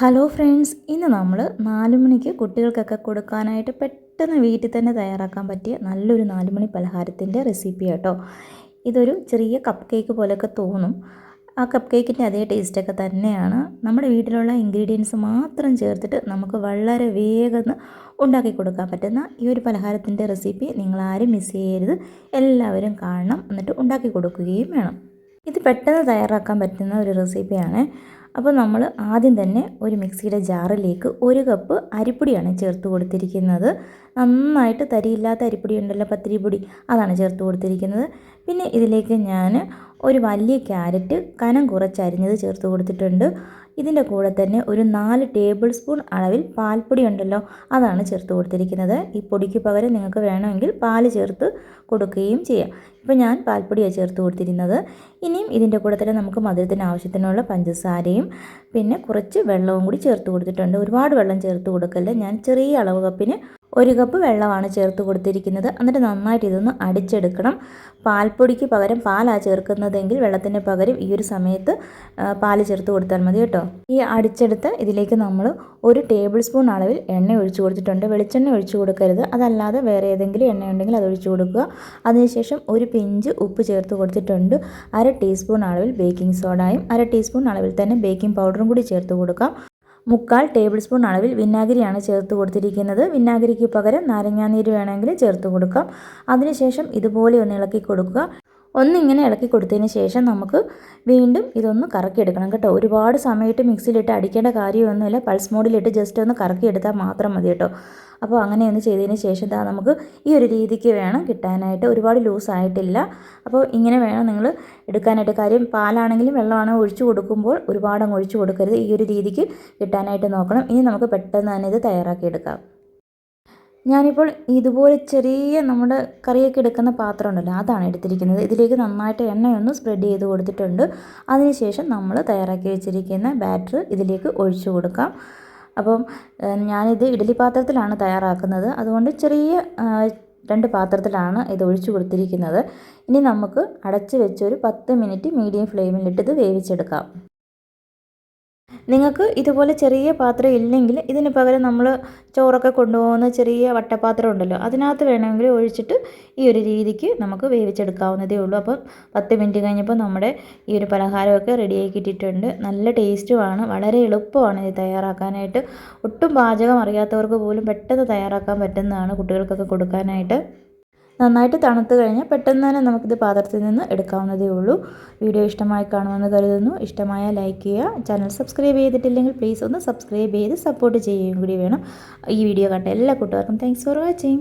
Hello friends ഇന്ന് നമ്മൾ നാല് മണിക്ക് കുട്ടികൾക്കൊക്കെ കൊടുക്കാനായിട്ട് പെട്ടെന്ന് വീട്ടിൽ തന്നെ തയ്യാറാക്കാൻ പറ്റിയ നല്ലൊരു നാലുമണി പലഹാരത്തിന്റെ റെസിപ്പി കേട്ടോ ഇതൊരു ചെറിയ കപ്പ് കേക്ക് പോലെയൊക്കെ തോന്നും. ആ കപ്പ് കേക്കിന്റെ അതേ ടേസ്റ്റൊക്കെ തന്നെയാണ്. നമ്മുടെ വീട്ടിലുള്ള ഇൻഗ്രീഡിയൻസ് മാത്രം ചേർത്തിട്ട് നമുക്ക് വളരെ വേഗം ഉണ്ടാക്കി കൊടുക്കാൻ പറ്റുന്ന ഈ ഒരു പലഹാരത്തിന്റെ റെസിപ്പി നിങ്ങളാരും മിസ് ചെയ്യരുത്. എല്ലാവരും കാണണം എന്നിട്ട് ഉണ്ടാക്കി കൊടുക്കുകയും വേണം. ഇത് പെട്ടെന്ന് തയ്യാറാക്കാൻ പറ്റുന്ന ഒരു റെസിപ്പിയാണ് അപ്പോൾ നമ്മൾ ആദ്യം തന്നെ ഒരു മിക്സിയുടെ ജാറിലേക്ക് ഒരു കപ്പ് അരിപ്പൊടിയാണ് ചേർത്ത് കൊടുത്തിരിക്കുന്നത്. നന്നായിട്ട് തരിയില്ലാത്ത അരിപ്പൊടി ഉണ്ടല്ലോ പത്തിരിപ്പൊടി. അതാണ് ചേർത്ത് കൊടുത്തിരിക്കുന്നത്. പിന്നെ ഇതിലേക്ക് ഞാൻ ഒരു വലിയ ക്യാരറ്റ് കനം കുറച്ചരിഞ്ഞത് ചേർത്ത് കൊടുത്തിട്ടുണ്ട്. ഇതിന്റെ കൂടെ തന്നെ ഒരു നാല് ടേബിൾ സ്പൂൺ അളവിൽ പാൽപ്പൊടി ഉണ്ടല്ലോ അതാണ് ചേർത്ത് കൊടുത്തിരിക്കുന്നത്. ഈ പൊടിക്ക് പകരം നിങ്ങൾക്ക് വേണമെങ്കിൽ പാൽ ചേർത്ത് കൊടുക്കുകയും ചെയ്യാം. ഇപ്പോൾ ഞാൻ പാൽപ്പൊടിയാണ് ചേർത്ത് കൊടുത്തിരുന്നത്. ഇനിയും ഇതിന്റെ കൂടെ തന്നെ നമുക്ക് മധുരത്തിന് ആവശ്യത്തിനുള്ള പഞ്ചസാരയും പിന്നെ കുറച്ച് വെള്ളവും കൂടി ചേർത്ത് കൊടുത്തിട്ടുണ്ട്. ഒരുപാട് വെള്ളം ചേർത്ത് കൊടുക്കല്ല ഞാൻ ചെറിയ അളവ് കപ്പിന് ഒരു കപ്പ് വെള്ളമാണ് ചേർത്ത് കൊടുത്തിരിക്കുന്നത്. എന്നിട്ട് നന്നായിട്ട് ഇതൊന്ന് അടിച്ചെടുക്കണം. പാൽപ്പൊടിക്ക് പകരം പാലാണ് ചേർക്കുന്നതെങ്കിൽ വെള്ളത്തിന് പകരം ഈ ഒരു സമയത്ത് പാൽ ചേർത്ത് കൊടുത്താൽ മതി കേട്ടോ. ഈ അടിച്ചെടുത്ത് ഇതിലേക്ക് നമ്മൾ ഒരു ടേബിൾ സ്പൂൺ അളവിൽ എണ്ണ ഒഴിച്ചു കൊടുത്തിട്ടുണ്ട്. വെളിച്ചെണ്ണ ഒഴിച്ചു കൊടുക്കരുത്. അതല്ലാതെ വേറെ ഏതെങ്കിലും എണ്ണ ഉണ്ടെങ്കിൽ അത് ഒഴിച്ചു കൊടുക്കുക. അതിനുശേഷം ഒരു പിഞ്ച് ഉപ്പ് ചേർത്ത് കൊടുത്തിട്ടുണ്ട്. അര ടീസ്പൂൺ അളവിൽ ബേക്കിംഗ് സോഡയും അര ടീസ്പൂൺ അളവിൽ തന്നെ ബേക്കിംഗ് പൗഡറും കൂടി ചേർത്ത് കൊടുക്കാം. മുക്കാൽ ടേബിൾ സ്പൂൺ അളവിൽ വിനാഗിരിയാണ് ചേർത്ത് കൊടുത്തിരിക്കുന്നത്. വിനാഗിരിക്ക് പകരം നാരങ്ങാനീര് വേണമെങ്കിൽ ചേർത്ത് കൊടുക്കാം. അതിനുശേഷം ഇതുപോലെ ഒന്ന് ഇളക്കി കൊടുക്കുക. ഒന്നിങ്ങനെ ഇളക്കി കൊടുത്തതിന് ശേഷം നമുക്ക് വീണ്ടും ഇതൊന്ന് കറക്കിയെടുക്കണം കേട്ടോ. ഒരുപാട് സമയത്ത് മിക്സിയിലിട്ട് അടിക്കേണ്ട കാര്യമൊന്നുമില്ല. പൾസ് മോഡിലിട്ട് ജസ്റ്റ് ഒന്ന് കറക്കിയെടുത്താൽ മാത്രം മതി കേട്ടോ. അപ്പോൾ അങ്ങനെ ഒന്ന് ചെയ്തതിന് ശേഷം ഇതാ നമുക്ക് ഈ ഒരു രീതിക്ക് വേണം കിട്ടാനായിട്ട്. ഒരുപാട് ലൂസ് ആയിട്ടില്ല അപ്പോൾ ഇങ്ങനെ വേണം നിങ്ങൾ എടുക്കാനായിട്ട്. കാര്യം പാലാണെങ്കിലും വെള്ളമാണ് ഒഴിച്ചു കൊടുക്കുമ്പോൾ ഒരുപാട് അങ്ങ് ഒഴിച്ചു കൊടുക്കരുത്. ഈ ഒരു രീതിക്ക് കിട്ടാനായിട്ട് നോക്കണം. ഇനി നമുക്ക് പെട്ടെന്ന് തന്നെ ഇത് തയ്യാറാക്കിയെടുക്കാം ഞാനിപ്പോൾ ഇതുപോലെ ചെറിയ നമ്മുടെ കറിയൊക്കെ എടുക്കുന്ന പാത്രം ഉണ്ടല്ലോ അതാണ് എടുത്തിരിക്കുന്നത്. ഇതിലേക്ക് നന്നായിട്ട് എണ്ണയൊന്ന് സ്പ്രെഡ് ചെയ്ത് കൊടുത്തിട്ടുണ്ട്. അതിനുശേഷം നമ്മൾ തയ്യാറാക്കി വെച്ചിരിക്കുന്ന ബാറ്റർ ഇതിലേക്ക് ഒഴിച്ചു കൊടുക്കാം. അപ്പം ഞാനിത് ഇഡ്ഡലി പാത്രത്തിലാണ് തയ്യാറാക്കുന്നത്. അതുകൊണ്ട് ചെറിയ രണ്ട് പാത്രത്തിലാണ് ഇത് ഒഴിച്ചു കൊടുത്തിരിക്കുന്നത്. ഇനി നമുക്ക് അടച്ച് വെച്ചൊരു പത്ത് മിനിറ്റ് മീഡിയം ഫ്ലെയിമിലിട്ട് ഇത് വേവിച്ചെടുക്കാം. നിങ്ങൾക്ക് ഇതുപോലെ ചെറിയ പാത്രം ഇല്ലെങ്കിൽ ഇതിന് പകരം നമ്മൾ ചോറൊക്കെ കൊണ്ടുപോകുന്ന ചെറിയ വട്ടപാത്രം ഉണ്ടല്ലോ അതിനകത്ത് വേണമെങ്കിൽ ഒഴിച്ചിട്ട് ഈ ഒരു രീതിക്ക് നമുക്ക് വേവിച്ചെടുക്കാവുന്നതേ ഉള്ളൂ. അപ്പോൾ പത്ത് മിനിറ്റ് കഴിഞ്ഞപ്പോൾ നമ്മുടെ ഈ ഒരു പലഹാരമൊക്കെ റെഡിയാക്കി കിട്ടിയിട്ടുണ്ട്. നല്ല ടേസ്റ്റുമാണ് വളരെ എളുപ്പമാണ് ഇത് തയ്യാറാക്കാനായിട്ട്. ഒട്ടും പാചകം അറിയാത്തവർക്ക് പോലും പെട്ടെന്ന് തയ്യാറാക്കാൻ പറ്റുന്നതാണ് കുട്ടികൾക്കൊക്കെ കൊടുക്കാനായിട്ട്. നന്നായിട്ട് തണുത്ത് കഴിഞ്ഞാൽ പെട്ടെന്ന് തന്നെ നമുക്കിത് പാത്രത്തിൽ നിന്ന് എടുക്കാവുന്നതേ ഉള്ളൂ. വീഡിയോ ഇഷ്ടമായി കാണുമെന്ന് കരുതുന്നു. ഇഷ്ടമായ ലൈക്ക് ചെയ്യുക. ചാനൽ സബ്സ്ക്രൈബ് ചെയ്തിട്ടില്ലെങ്കിൽ പ്ലീസ് ഒന്ന് സബ്സ്ക്രൈബ് ചെയ്ത് സപ്പോർട്ട് ചെയ്യുകയും കൂടി വേണം. ഈ വീഡിയോ കണ്ട എല്ലാ കൂട്ടുകാർക്കും താങ്ക്സ് ഫോർ വാച്ചിങ്